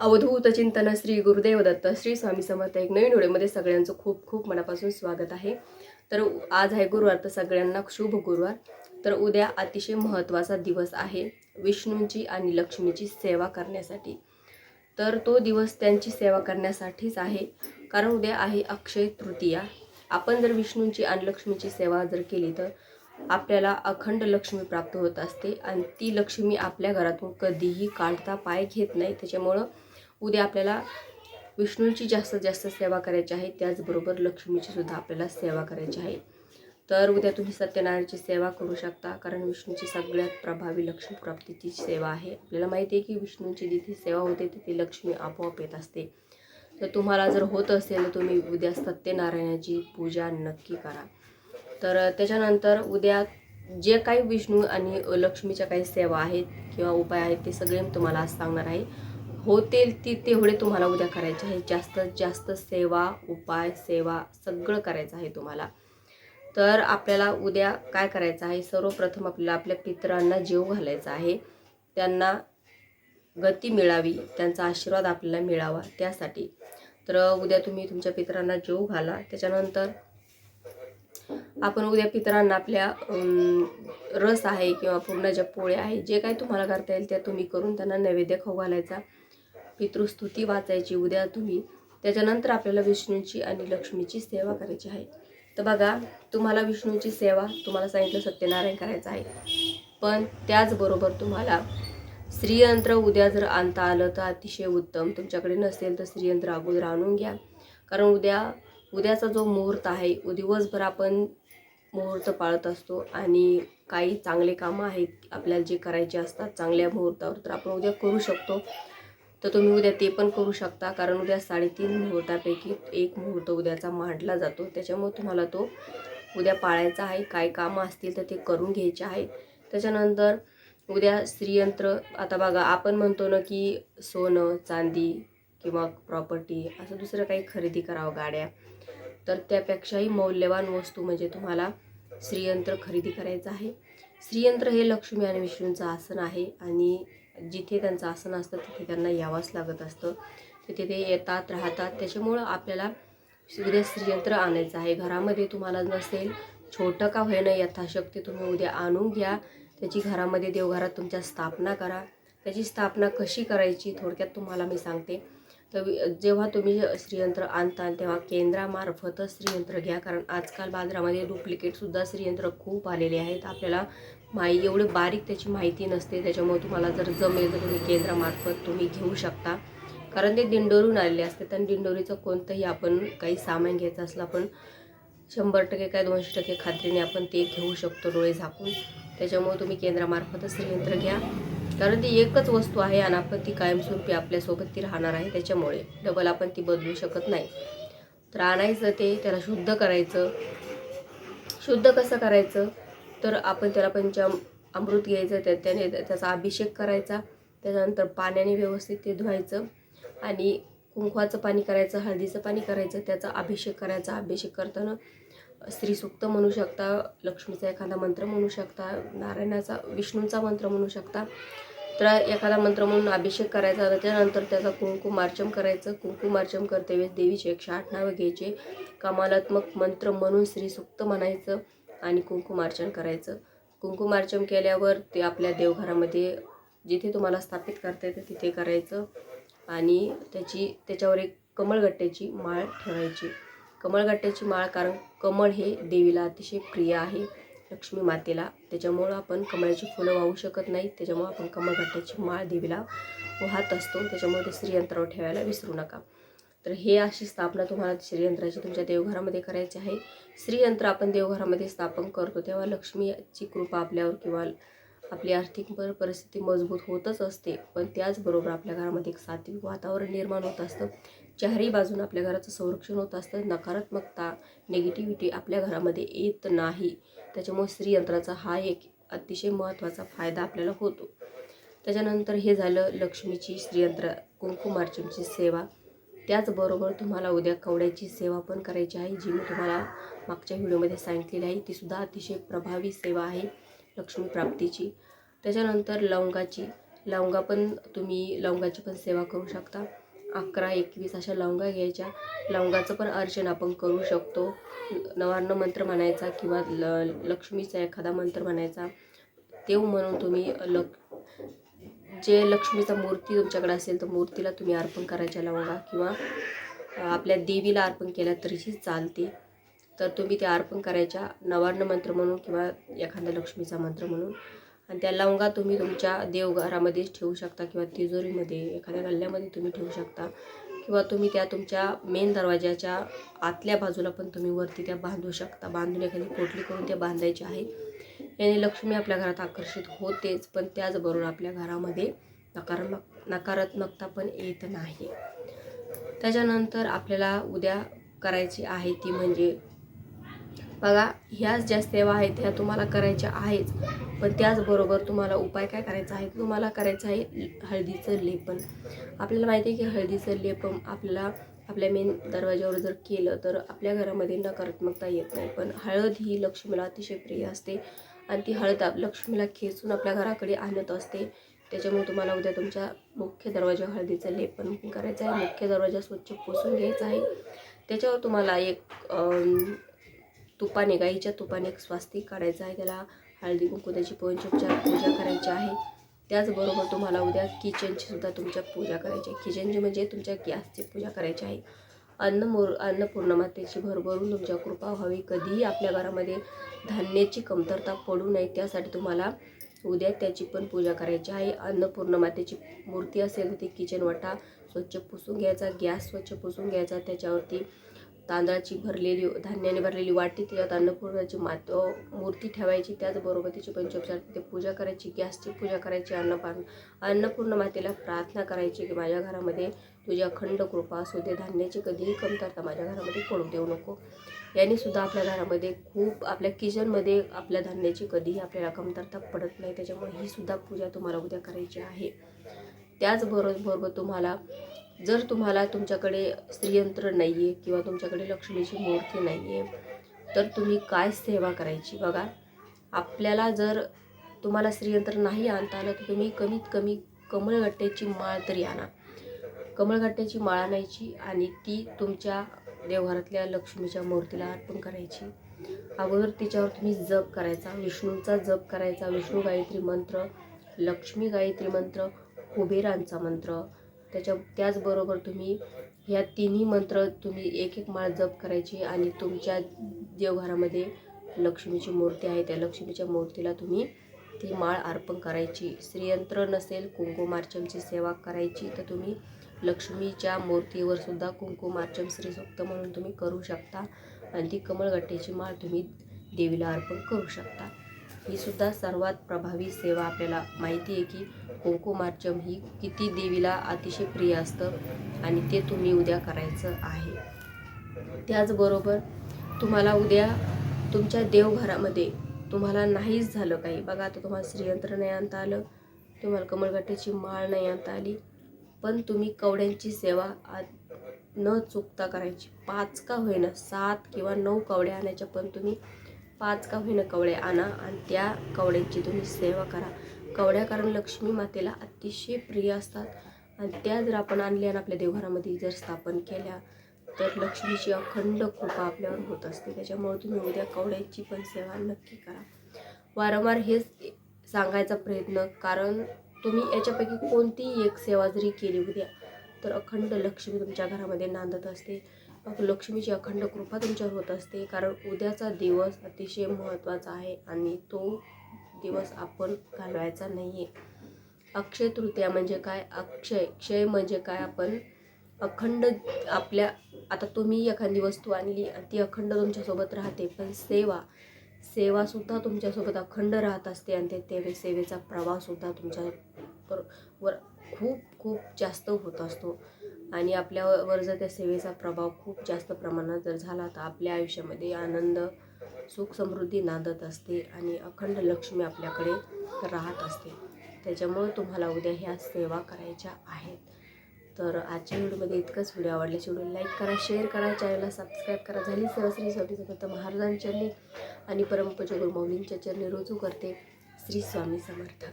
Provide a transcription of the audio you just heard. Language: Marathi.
अवधूत चिंतन श्री गुरुदेव दत्त श्री स्वामी समर्थ एक नवीन व्हिडिओमध्ये सगळ्यांचं खूप खूप मनापासून स्वागत आहे. तर आज आहे गुरुवार तर सगळ्यांना शुभ गुरुवार. तर उद्या अतिशय महत्त्वाचा दिवस आहे विष्णूंची आणि लक्ष्मीची सेवा करण्यासाठी. तर तो दिवस त्यांची सेवा करण्यासाठीच आहे कारण उद्या आहे अक्षय तृतीया. आपण जर विष्णूंची आणि लक्ष्मीची सेवा जर केली तर आपल्याला अखंड लक्ष्मी प्राप्त होत असते आणि ती लक्ष्मी आपल्या घरातून कधीही काढता पाय घेत नाही. त्याच्यामुळं उद्या आपल्याला विष्णूंची जास्तीत जास्त सेवा करायची आहे त्याचबरोबर लक्ष्मीची सुद्धा आपल्याला सेवा करायची आहे. तर उद्या तुम्ही सत्यनारायणची सेवा करू शकता कारण विष्णूची सगळ्यात प्रभावी लक्ष्मी प्राप्तीची सेवा आहे. आपल्याला माहिती आहे की विष्णूंची जिथे सेवा होते तिथे लक्ष्मी आपोआप येत असते. तर तुम्हाला जर होत असेल तर तुम्ही उद्या सत्यनारायणाची पूजा नक्की करा. तर त्याच्यानंतर उद्या जे काही विष्णू आणि लक्ष्मीच्या काही सेवा आहेत किंवा उपाय आहेत ते सगळे मी तुम्हाला आज सांगणार आहे. होतील ती तेवढे तुम्हाला उद्या करायचे आहे. जास्तीत जास्त सेवा उपाय सेवा सगळं करायचं आहे तुम्हाला. तर आपल्याला उद्या काय करायचं आहे? सर्वप्रथम आपल्याला आपल्या पितरांना जीव घालायचा आहे. त्यांना गती मिळावी त्यांचा आशीर्वाद आपल्याला मिळावा त्यासाठी. तर उद्या तुम्ही तुमच्या पितरांना जीव घाला. त्याच्यानंतर आपण उद्या पितरांना आपल्या रस आहे किंवा पूर्ण ज्या पोळ्या आहे जे काही तुम्हाला करता येईल त्या तुम्ही करून त्यांना नैवेद्य खाऊ घालायचा. पितृस्तुती वाचायची. उद्या तुम्ही त्याच्यानंतर आपल्याला विष्णूची आणि लक्ष्मीची सेवा करायची आहे. तर बघा तुम्हाला विष्णूची सेवा तुम्हाला सांगितलं सत्यनारायण करायचं आहे. पण त्याचबरोबर तुम्हाला स्त्रीयंत्र उद्या जर आणता आलं तर अतिशय उत्तम. तुमच्याकडे नसेल तर स्त्रीयंत्र अगोदर आणून घ्या. कारण उद्या उद्याचा जो मुहूर्त आहे दिवसभर आपण मुहूर्त पाळत असतो आणि काही चांगले कामं आहेत. आपल्याला जे करायचे असतात चांगल्या मुहूर्तावर तर आपण उद्या करू शकतो. तर तुम्ही उद्या ते पण करू शकता. कारण उद्या साडेतीन मुहूर्तापैकी एक मुहूर्त उद्याचा मांडला जातो. त्याच्यामुळे तुम्हाला तो उद्या पाळायचा आहे. काय कामं असतील तर ते करून घ्यायचे आहेत त्याच्यानंतर उद्या श्रीयंत्र आता बघा आपण म्हणतो ना की सोनं चांदी किंवा प्रॉपर्टी असं दुसरं काही खरेदी करावं गाड्या. तर त्यापेक्षाही मौल्यवान वस्तू म्हणजे तुम्हाला श्रीयंत्र खरेदी करायचं आहे. श्रीयंत्र हे लक्ष्मी आणि विष्णूंचं आसन आहे. आणि जिथे त्यांचं आसन असतं तिथे त्यांना यावंच लागत असतं. तिथे ते येतात राहतात. त्याच्यामुळं आपल्याला उद्या श्रीयंत्र आणायचं आहे. घरामध्ये तुम्हाला नसेल छोटं का होईना यथाशक्ती तुम्ही उद्या आणून घ्या. त्याची घरामध्ये देवघरात तुमच्या स्थापना करा. त्याची स्थापना कशी करायची थोडक्यात तुम्हाला मी सांगते. तर जेव्हा तुम्ही श्रीयंत्र आणता तेव्हा केंद्रामार्फतच श्रीयंत्र घ्या. कारण आजकाल बाजारामध्ये डुप्लिकेटसुद्धा श्रीयंत्र खूप आलेले आहेत. आपल्याला माही एवढे बारीक त्याची माहिती नसते त्याच्यामुळे तुम्हाला जर जमेल तर तुम्ही केंद्रामार्फत तुम्ही घेऊ शकता. कारण ते दिंडोरून आलेले असते आणि दिंडोरीचं कोणतंही आपण काही सामान घ्यायचं असलं आपण शंभर टक्के काय दोनशे टक्के खात्रीने आपण ते घेऊ शकतो डोळे झाकून. त्याच्यामुळे तुम्ही केंद्रामार्फतच श्रीयंत्र घ्या. कारण ती एकच वस्तू आहे आणि आपण ती कायमस्वरूपी आपल्यासोबत ती राहणार आहे त्याच्यामुळे डबल आपण ती बदलू शकत नाही. तर आणायचं ते त्याला शुद्ध करायचं. शुद्ध कसं करायचं? तर आपण त्याला पंचाम अमृत घ्यायचं त्या त्याने त्याचा अभिषेक करायचा. त्याच्यानंतर पाण्याने व्यवस्थित ते धुवायचं. आणि कुंकवाचं पाणी करायचं हळदीचं पाणी करायचं त्याचा अभिषेक करायचा. अभिषेक करताना स्त्रीसुक्त म्हणू शकता लक्ष्मीचा एखादा मंत्र म्हणू शकता नारायणाचा विष्णूंचा मंत्र म्हणू शकता. तर एखादा मंत्र म्हणून अभिषेक करायचा त्याच्यानंतर त्याचा कुंकुमार्चन करायचं. कुंकुमार्चन करते वेळेस देवीचे एकशे आठ नावं घ्यायचे. कमालात्मक मंत्र म्हणून स्त्रीसुक्त म्हणायचं. आणि कुंकुमार्चन करायचं. कुंकुमार्चन केल्यावर ते आपल्या देवघरामध्ये जिथे तुम्हाला स्थापित करता येतं तिथे करायचं. आणि त्याची त्याच्यावर एक कमळगट्ट्याची माळ ठेवायची. कमळगट्ट्याची माळ कारण कमळ हे देवीला अतिशय प्रिय आहे. लक्ष्मी मातेला. त्याच्यामुळं आपण कमळाची फुलं वाहू शकत नाही. त्याच्यामुळं आपण कमळगट्ट्याची माळ देवीला वाहत असतो. त्याच्यामुळे ते श्रीयंत्रावर ठेवायला विसरू नका. तर हे अशी स्थापना तुम्हाला श्रीयंत्राची तुमच्या देवघरामध्ये करायची आहे. श्रीयंत्र आपण देवघरामध्ये स्थापन करतो तेव्हा लक्ष्मीची कृपा आपल्यावर किंवा आपली आर्थिक पर परिस्थिती मजबूत होतच असते. पण त्याचबरोबर आपल्या घरामध्ये एक सात्विक वातावरण निर्माण होत असतं. चारही बाजून आपल्या घराचं संरक्षण होत असतं. नकारात्मकता निगेटिव्हिटी आपल्या घरामध्ये येत नाही. त्याच्यामुळे श्रीयंत्राचा हा एक अतिशय महत्त्वाचा फायदा आपल्याला होतो. त्याच्यानंतर हे झालं लक्ष्मीची श्रीयंत्र कुंकुमार्चनची सेवा. त्याचबरोबर तुम्हाला उद्या कवड्याची सेवा पण करायची आहे जी मी तुम्हाला मागच्या व्हिडिओमध्ये सांगितलेली आहे. तीसुद्धा अतिशय प्रभावी सेवा आहे लक्ष्मी प्राप्तीची. त्याच्यानंतर लवंगाची. लवंगा पण तुम्ही लवंगाची पण सेवा करू शकता. अकरा एकवीस अशा लवंगा घ्यायच्या. लवंगाचं पण अर्चन आपण करू शकतो. नवार्ण मंत्र म्हणायचा किंवा ल लक्ष्मीचा एखादा मंत्र म्हणायचा. तेव म्हणून तुम्ही लक जे लक्ष्मीचा मूर्ती तुमच्याकडे असेल तर मूर्तीला तुम्ही अर्पण करायच्या लवंगा किंवा आपल्या देवीला अर्पण केल्या तरीही चालते. तर तुम्ही ते अर्पण करायच्या नवार्ण मंत्र म्हणून किंवा एखाद्या लक्ष्मीचा मंत्र म्हणून. आणि त्या लवंगा तुम्ही तुमच्या देवघरामध्येच ठेवू शकता किंवा तिजोरीमध्ये एखाद्या गल्ल्यामध्ये तुम्ही ठेवू शकता. किंवा तुम्ही त्या तुमच्या मेन दरवाजाच्या आतल्या बाजूला पण तुम्ही वरती त्या बांधू शकता. बांधून एखादी पोटली करून त्या बांधायची आहे. याने लक्ष्मी आपल्या घरात आकर्षित होतेच पण त्याचबरोबर आपल्या घरामध्ये नकारात्मक नकारात्मकता पण येत नाही. त्याच्यानंतर आपल्याला उद्या करायची आहे ती म्हणजे बघा ह्याच ज्या सेवा आहेत ह्या तुम्हाला करायच्या आहेच पण त्याचबरोबर तुम्हाला उपाय काय करायचा आहे तुम्हाला करायचं आहे हळदीचं लेपन आपल्याला माहिती आहे की हळदीचं लेपन आपल्याला आपल्या मेन दरवाज्यावर जर केलं तर आपल्या घरामध्ये नकारात्मकता येत नाही. पण हळद ही लक्ष्मीला अतिशय प्रिय असते. आणि ती हळद लक्ष्मीला खेचून आपल्या घराकडे आणत असते. त्याच्यामुळे तुम्हाला उद्या तुमच्या मुख्य दरवाजा हळदीचं लेपन करायचं आहे. मुख्य दरवाजा स्वच्छ पुसून घ्यायचा आहे. त्याच्यावर तुम्हाला एक तुपाने गाईच्या तुपाने एक स्वास्तिक काढायचं आहे. त्याला हळदी कुंकू त्याची पंचोपचार पूजा करायची आहे. त्याचबरोबर तुम्हाला उद्या किचनची सुद्धा तुमच्या पूजा करायची आहे. किचनची म्हणजे तुमच्या गॅसची पूजा करायची आहे. अन्नमोर अन्नपूर्ण मातेची भरभरून तुमच्या कृपा व्हावी. कधीही आपल्या घरामध्ये धान्याची कमतरता पडू नये त्यासाठी तुम्हाला उद्या त्याची पण पूजा करायची आहे. अन्नपूर्ण मातेची मूर्ती असेल तर ती किचन वाटा स्वच्छ पुसून घ्यायचा गॅस स्वच्छ पुसून घ्यायचा त्याच्यावरती तांदळाची भरलेली धान्याने भरलेली वाटी त्याच्यात अन्नपूर्णाची मात मूर्ती ठेवायची त्याचबरोबर तिची पंचोपचार तिथे पूजा करायची गॅसची पूजा करायची अन्नपान अन्नपूर्ण मातेला प्रार्थना करायची की माझ्या घरामध्ये तुझी अखंड कृपा असू दे धान्याची कधीही कमतरता माझ्या घरामध्ये पडू देऊ नको. याने सुद्धा आपल्या घरामध्ये खूप आपल्या किचनमध्ये आपल्या धान्याची कधीही आपल्याला कमतरता पडत नाही त्याच्यामुळे ही सुद्धा पूजा तुम्हाला उद्या करायची आहे. त्याचबरोबर तुम्हाला जर तुम्हाला तुमच्याकडे स्त्रीयंत्र नाही आहे किंवा तुमच्याकडे लक्ष्मीची मूर्ती नाही आहे तर तुम्ही काय सेवा करायची बघा. आपल्याला जर तुम्हाला स्त्रीयंत्र नाही आणता आलं तर तुम्ही कमीत कमी कमळगट्ट्याची माळ तरी आणा. कमळगट्ट्याची माळ आणायची आणि ती तुमच्या देवघरातल्या लक्ष्मीच्या मूर्तीला अर्पण करायची. अगोदर तिच्यावर तुम्ही जप करायचा विष्णूंचा जप करायचा विष्णू गायत्री मंत्र लक्ष्मी गायत्री मंत्र कुबेरांचा मंत्र त्याच्या त्याचबरोबर तुम्ही ह्या तिन्ही मंत्र तुम्ही एक एक माळ जप करायची आणि तुमच्या देवघरामध्ये लक्ष्मीची मूर्ती आहे त्या लक्ष्मीच्या मूर्तीला तुम्ही ती माळ अर्पण करायची. श्रीयंत्र नसेल कुंकुमार्चमची सेवा करायची तर तुम्ही लक्ष्मीच्या मूर्तीवर सुद्धा कुंकुमार्चन श्रीसुक्त म्हणून तुम्ही करू शकता. आणि ती कमळगट्ट्याची माळ तुम्ही देवीला अर्पण करू शकता. ही सुद्धा सर्वात प्रभावी सेवा आपल्याला माहिती आहे की कुंकुमार्चम ही किती देवीला अतिशय प्रिय असतं आणि ते तुम्ही उद्या करायचं आहे. त्याचबरोबर तुम्हाला उद्या तुमच्या देवघरामध्ये तुम्हाला नाहीच झालं काही. बघा आता तुम्हाला श्रीयंत्र नाही आणता आलं तुम्हाला कमळगट्ट्याची माळ नाही आणता आली पण तुम्ही कवड्यांची सेवा आ- न चुकता करायची. पाच का होईना सात किंवा नऊ कवड्या आणायच्या पण तुम्ही पाच का होईना कवड्या आणा आणि त्या कवड्यांची तुम्ही सेवा करा. कवड्या कारण लक्ष्मी मातेला अतिशय प्रिय असतात. आणि त्या जर आपण आणल्या आणि आपल्या देवघरामध्ये जर स्थापन केल्या तर लक्ष्मीची अखंड कृपा आपल्यावर होत असते. त्याच्यामुळे तुम्ही उद्या कवड्यांची पण सेवा नक्की करा. वारंवार हेच सांगायचा प्रयत्न कारण तुम्ही याच्यापैकी कोणतीही एक सेवा जरी केली उद्या तर अखंड लक्ष्मी तुमच्या घरामध्ये नांदत असते. लक्ष्मीची अखंड कृपा तुमच्यावर होत असते. कारण उद्याचा दिवस अतिशय महत्त्वाचा आहे आणि तो दिवस आपण घालवायचा नाही आहे अक्षय तृतीया म्हणजे काय? अक्षय क्षय म्हणजे काय? आपण अखंड आपल्या आता तुम्ही एखादी वस्तू आणली आणि ती अखंड तुमच्यासोबत राहते पण सेवा सेवासुद्धा तुमच्यासोबत अखंड राहत असते आणि ते सेवेचा प्रवाहसुद्धा तुमच्या वर खूप खूप जास्त होत असतो. आणि आपल्यावर जर त्या सेवेचा प्रभाव खूप जास्त प्रमाणात जर झाला तर आपल्या आयुष्यामध्ये आनंद सुख समृद्धी नांदत असते आणि अखंड लक्ष्मी आपल्याकडे राहत असते. त्याच्यामुळं तुम्हाला उद्या ह्या सेवा करायच्या आहेत. तर आजच्या व्हिडिओमध्ये इतकंच. व्हिडिओ आवडल्याची व्हिडिओ लाईक करा शेअर करा चॅनलला सबस्क्राईब करा. झाली सर्व श्री स्वामी समर्थ महाराजांच्या चरणी आणि परमपूज्य गुरुमौलींच्या चरणी रुजू करते. श्री स्वामी समर्थ.